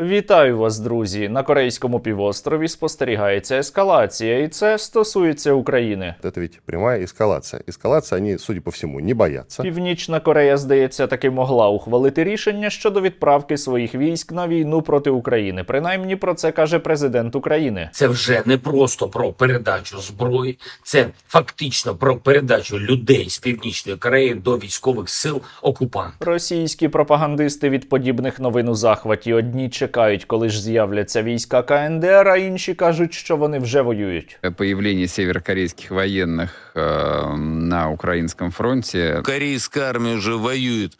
Вітаю вас, друзі! На корейському півострові спостерігається ескалація, і це стосується України. Это ведь прямая эскалация. Эскалация они, судя по всему, не боятся. Північна Корея, здається, таки могла ухвалити рішення щодо відправки своїх військ на війну проти України. Принаймні про це каже президент України. Це вже не просто про передачу зброї, це фактично про передачу людей з північної Кореї до військових сил окупанта. Російські пропагандисти від подібних новин у захваті одні чекають, коли ж з'являться війська КНДР, а інші кажуть, що вони вже воюють. Появлення северокорейських воєнних э, на українському фронті. Корейська армія вже воюет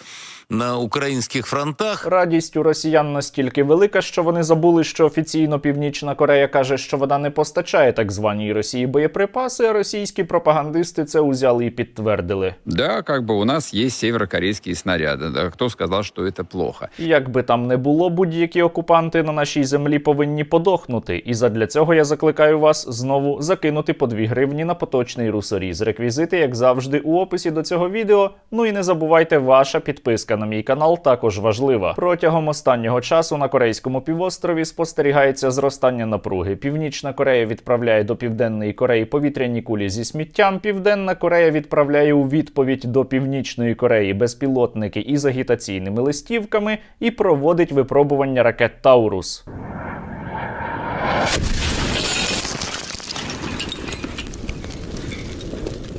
на украинских фронтах. Радість у росіян настільки велика, що вони забули, що офіційно Північна Корея каже, що вона не постачає так званій Росії боєприпаси. А російські пропагандисти це узяли і підтвердили. Да, как бы у нас есть северокорейские снаряды. Да, кто сказал, что это плохо? Як би там не було, будь-які окупанти на нашій землі повинні подохнути. І задля цього я закликаю вас знову закинути по 2 гривні на поточний русоріз. Реквізити, як завжди, у описі до цього відео. Ну і не забувайте, ваша підписка на мій канал також важлива. Протягом останнього часу на корейському півострові спостерігається зростання напруги. Північна Корея відправляє до Південної Кореї повітряні кулі зі сміттям. Південна Корея відправляє у відповідь до Північної Кореї безпілотники із агітаційними листівками і проводить випробування ракет Таурус.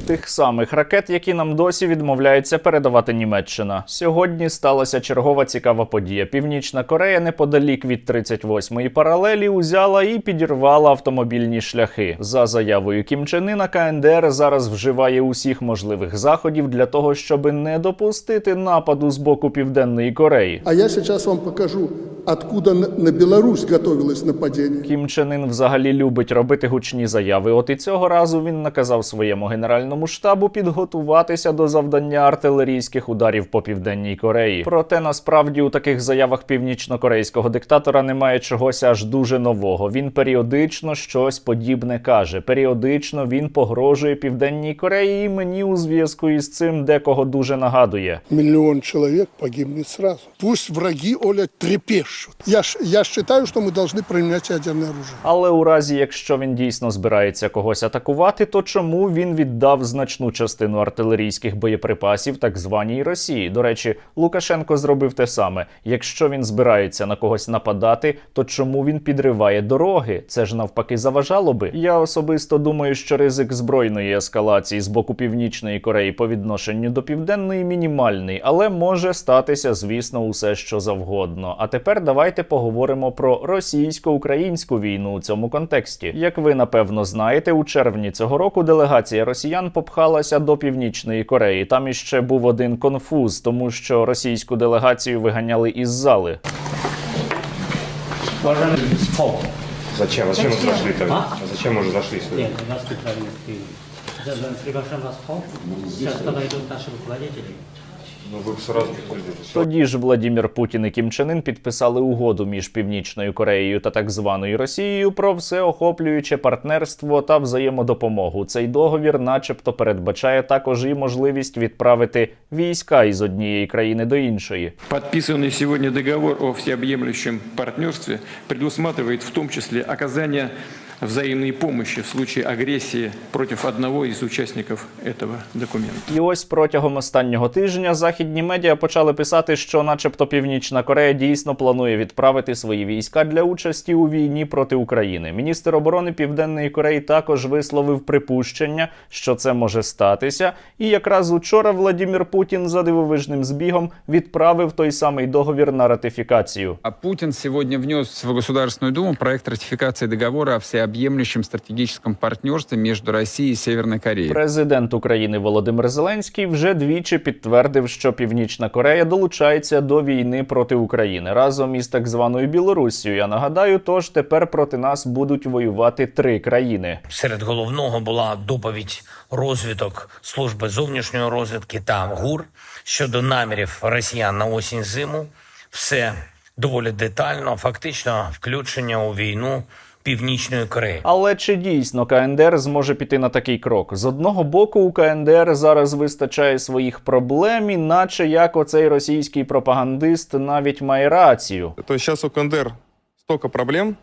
Тих самих ракет, які нам досі відмовляється передавати Німеччина. Сьогодні сталася чергова цікава подія. Північна Корея неподалік від 38-ї паралелі узяла і підірвала автомобільні шляхи. За заявою Кім Чен Ына, КНДР зараз вживає усіх можливих заходів для того, щоб не допустити нападу з боку Південної Кореї. А я сейчас вам покажу, откуда на Беларусь готовилось нападение. Кім Чен Ын взагалі любить робити гучні заяви. От і цього разу він наказав своєму генеральному штабу підготуватися до завдання артилерійських ударів по південній Кореї. Проте насправді у таких заявах північно-корейського диктатора немає чогось аж дуже нового. Він періодично щось подібне каже. Періодично він погрожує південній Кореї. І мені у зв'язку із цим декого дуже нагадує. Миллион человек погибнет сразу. Пусть враги, Оля, трепещут. Я, ж- я считаю, что мы должны применять ядерное оружие. Але у разі, якщо він дійсно збирається когось атакувати, то чому він віддав значну частину артилерійських боєприпасів так званій Росії? До речі, Лукашенко зробив те саме. Якщо він збирається на когось нападати, то чому він підриває дороги? Це ж навпаки заважало би. Я особисто думаю, що ризик збройної ескалації з боку Північної Кореї по відношенню до південної мінімальний, але може статися, звісно, усе що завгодно. А тепер давайте поговоримо про російсько-українську війну у цьому контексті. Як ви напевно знаєте, у червні цього року делегація росіян попхалася до Північної Кореї. Там іще був один конфуз, тому що російську делегацію виганяли із зали. Зачем? Зачем мы зашли тогда? Зачем мы уже зашли сюда? Нет, нас приглашаем вас в холл. Сейчас подойдут наши руководители. Ну вы сразу подтвердили. Тоді ж Владімір Путін і Кім Чен Ын підписали угоду між Північною Кореєю та так званою Росією про всеохоплююче партнерство та взаємодопомогу. Цей договір, начебто, передбачає також і можливість відправити війська із однієї країни до іншої. Подписанный сегодня договор о всеобъемлющем партнерстве предусматривает в том числе оказание взаимной помощи в случае агрессии против одного из участников этого документа. І ось протягом останнього тижня західні медіа почали писати, що, начебто, Північна Корея дійсно планує відправити свої війська для участі у війні проти України. Міністр оборони Південної Кореї також висловив припущення, що це може статися. І якраз учора Владімір Путін за дивовижним збігом відправив той самий договір на ратифікацію. А Путин сегодня внес в Государственную Думу проект ратификации договора о всеобъемлющем стратегическом партнерстве между Россией и Северной Кореей. Президент України Володимир Зеленський вже двічі підтвердив, що Північна Корея долучається до війни проти України разом із так званою Білоруссю. Я нагадаю, тож тепер проти нас будуть воювати три країни. Серед головного була доповідь розвиток служби зовнішньої розвідки та ГУР щодо намірів росіян на осінь зиму. Все доволі детально, фактично включення у війну Північної Кореї. Але чи дійсно КНДР зможе піти на такий крок? З одного боку, у КНДР зараз вистачає своїх проблем, іначе як оцей російський пропагандист навіть має рацію. То зараз у КНДР столько проблем,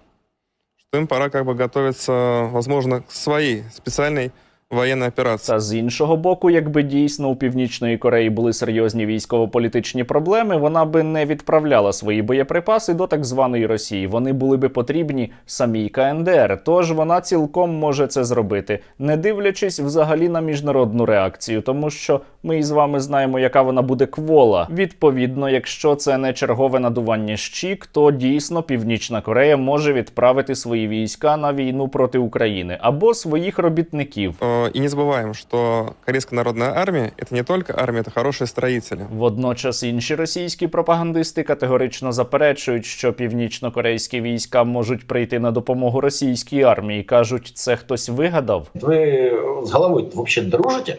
що їм пора якби бы готовиться, возможно, к своїй специальной военной операции. Та з іншого боку, якби дійсно у північної Кореї були серйозні військово-політичні проблеми, вона би не відправляла свої боєприпаси до так званої Росії. Вони були би потрібні самій КНДР. Тож вона цілком може це зробити, не дивлячись взагалі на міжнародну реакцію, тому що ми із вами знаємо, яка вона буде квола. Відповідно, якщо це не чергове надування щік, то дійсно Північна Корея може відправити свої війська на війну проти України або своїх робітників. Э, И не забываем, что Корейская народная армия — это не только армия, это хорошие строители. Водночас інші російські пропагандисти категорично заперечують, що північно-корейські війська можуть прийти на допомогу російській армії. кажуть, це хтось вигадав. Вы с головой вообще дружите?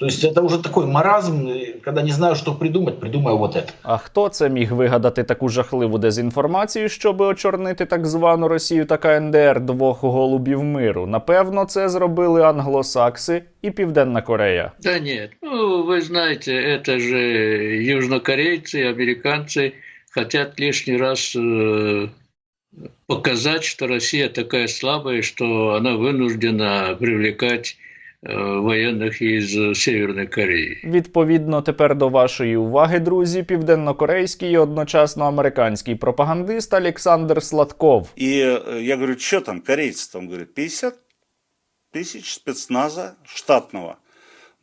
То есть это уже такой маразм, э, когда не знаю, что придумать, придумаю вот это. А хто це міг вигадати таку жахливу дезінформацію, щоб очорнити так звану Росію та КНДР двох голубів миру? Напевно, це зробили англосакси і Південна Корея. Да нет, ну вы знаете, это же южнокорейцы, американцы хотят лишний раз э, показать, что Россия такая слабая, что она вынуждена привлекать э, военных из э, Северной Кореи. Відповідно, тепер до вашої уваги, друзі, південнокорейський і одночасно американський пропагандист Олександр Сладков. И э, я говорю, что там, корейцы там, говорят, 50 тысяч спецназа штатного.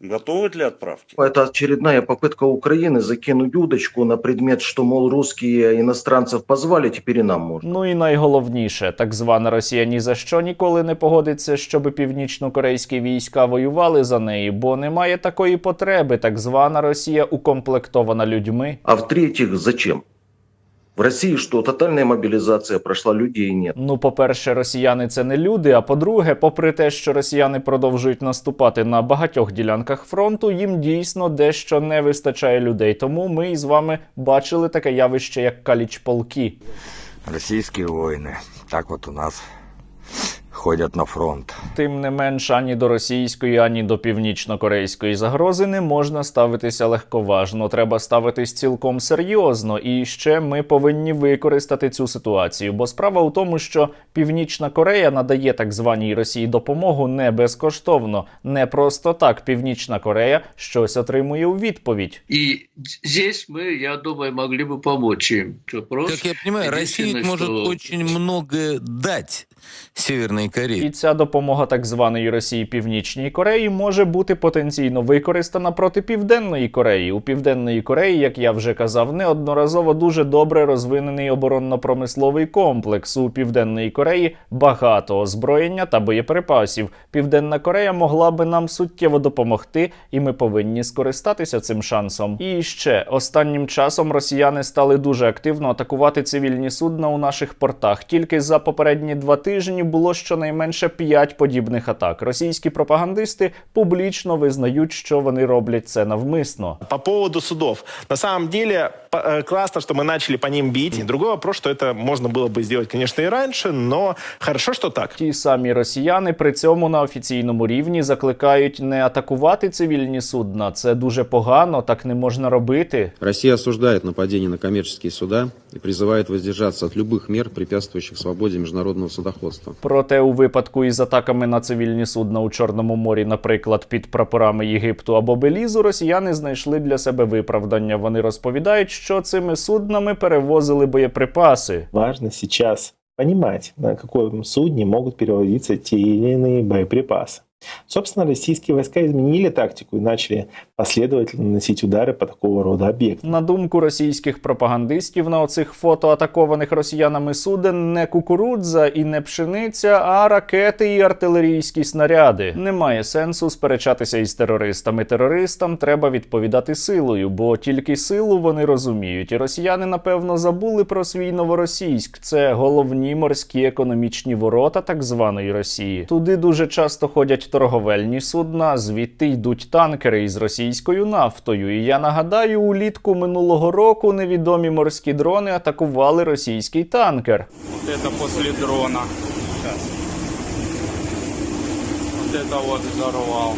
Готовы для отправки? Это очередная попытка Украины закинуть удочку на предмет, что, мол, русские иностранцев позвали, теперь и нам можно. Ну і найголовніше, так звана Росія ні за що ніколи не погодиться, щоб північно-корейські війська воювали за неї, бо немає такої потреби. Так звана Росія укомплектована людьми. А в-третьих, зачем? В Росії що, тотальна мобілізація пройшла людей ні. Ну, по-перше, росіяни це не люди. А по-друге, попри те, що росіяни продовжують наступати на багатьох ділянках фронту, їм дійсно дещо не вистачає людей. Тому ми із вами бачили таке явище, як каліч полки. російські воїни. Так от у нас ходят на фронт. Тим не менш, ані до російської, ані до північно-корейської загрози не можна ставитися легковажно. Треба ставитись цілком серйозно. І ще ми повинні використати цю ситуацію. Бо справа у тому, що Північна Корея надає так званій Росії допомогу не безкоштовно. Не просто так Північна Корея щось отримує у відповідь. И здесь мы, я думаю, могли бы помочь им. Вопрос Как я понимаю, Россия единственное, может что- очень Северной Корее. І ця допомога так званої Росії Північній Кореї може бути потенційно використана проти Південної Кореї. У Південної Кореї, як я вже казав, неодноразово дуже добре розвинений оборонно-промисловий комплекс. У Південної Кореї багато озброєння та боєприпасів. Південна Корея могла би нам суттєво допомогти, і ми повинні скористатися цим шансом. І ще останнім часом росіяни стали дуже активно атакувати цивільні судна у наших портах. Тільки за попередні два тижні було щонайменше п'ять подібних атак. Російські пропагандисти публічно визнають, що вони роблять це навмисно. По поводу судов. На самом деле, по- э, классно, что мы начали по ним бить. Другой вопрос, что это можно было бы сделать, конечно, и раньше, но хорошо, что так. Ті самі росіяни при цьому на офіційному рівні закликають не атакувати цивільні судна. Це дуже погано, так не можна робити. Россия осуждает нападение на коммерческие суда и призывает воздержаться от любых мер, препятствующих свободе международного судоходства. Проте у випадку із атаками на цивільні судна у Чорному морі, наприклад, під прапорами Єгипту або Белізу, росіяни знайшли для себе виправдання. Вони розповідають, що цими суднами перевозили боєприпаси. Важно сейчас понимать, на каком судні можуть перевозитися ті или иные боеприпасы. Собственно, российские войска изменили тактику и начали последовательно наносить удары по такого рода объектам. На думку російських пропагандистів, на оцих фото атакованих росіянами суден не кукурудза і не пшениця, а ракети і артилерійські снаряди. Немає сенсу сперечатися із терористами. Терористам треба відповідати силою, бо тільки силу вони розуміють. І росіяни, напевно, забули про свій новоросійськ. Це головні морські економічні ворота так званої Росії. Туди дуже часто ходять торговельні судна, звідти йдуть танкери із російською нафтою. І я нагадаю, улітку минулого року невідомі морські дрони атакували російський танкер. Вот це після дрона. Вот це от взорвал.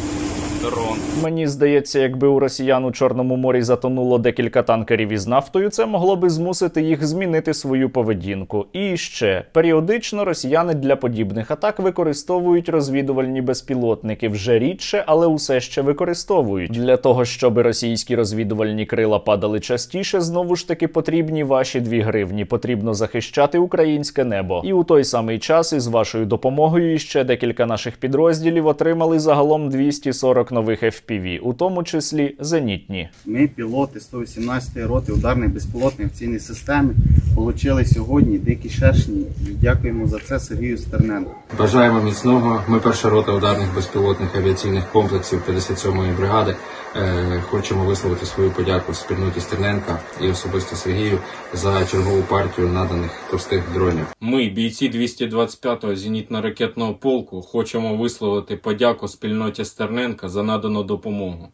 Сторон. Мені здається, якби у росіян у Чорному морі затонуло декілька танкерів із нафтою, це могло би змусити їх змінити свою поведінку. І ще періодично росіяни для подібних атак використовують розвідувальні безпілотники вже рідше, але усе ще використовують. Для того щоб російські розвідувальні крила падали частіше, знову ж таки потрібні ваші дві гривні. Потрібно захищати українське небо. І у той самий час із вашою допомогою ще декілька наших підрозділів отримали загалом 240 нових FPV, у тому числі зенітні. Ми, пілоти 118-ї роти ударної безпілотної авіаційної системи, отримали сьогодні дикі шершні і дякуємо за це Сергію Стерненку. Бажаємо міцного. Ми перша рота ударних безпілотних авіаційних комплексів 57-ї бригади. Е, Хочемо висловити свою подяку спільноті Стерненка і особисто Сергію за чергову партію наданих простих дронів. Ми, бійці 225-го зенітно-ракетного полку, хочемо висловити подяку спільноті Стерненка за надану допомогу.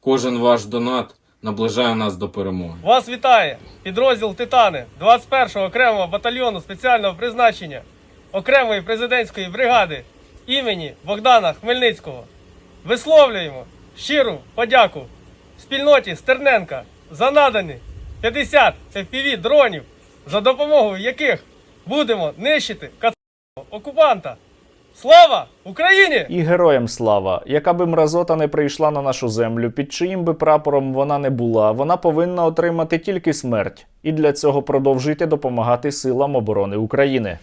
Кожен ваш донат наближає нас до перемоги. Вас вітає підрозділ Титани 21-го окремого батальйону спеціального призначення окремої президентської бригади імені Богдана Хмельницького. Висловлюємо щиру подяку спільноті Стерненка за надані 50 FPV дронів, за допомогою яких будемо нищити кацапського окупанта. Слава Україні! І героям слава, яка би мразота не прийшла на нашу землю, під чиїм би прапором вона не була, вона повинна отримати тільки смерть. І для цього продовжуйте допомагати силам оборони України.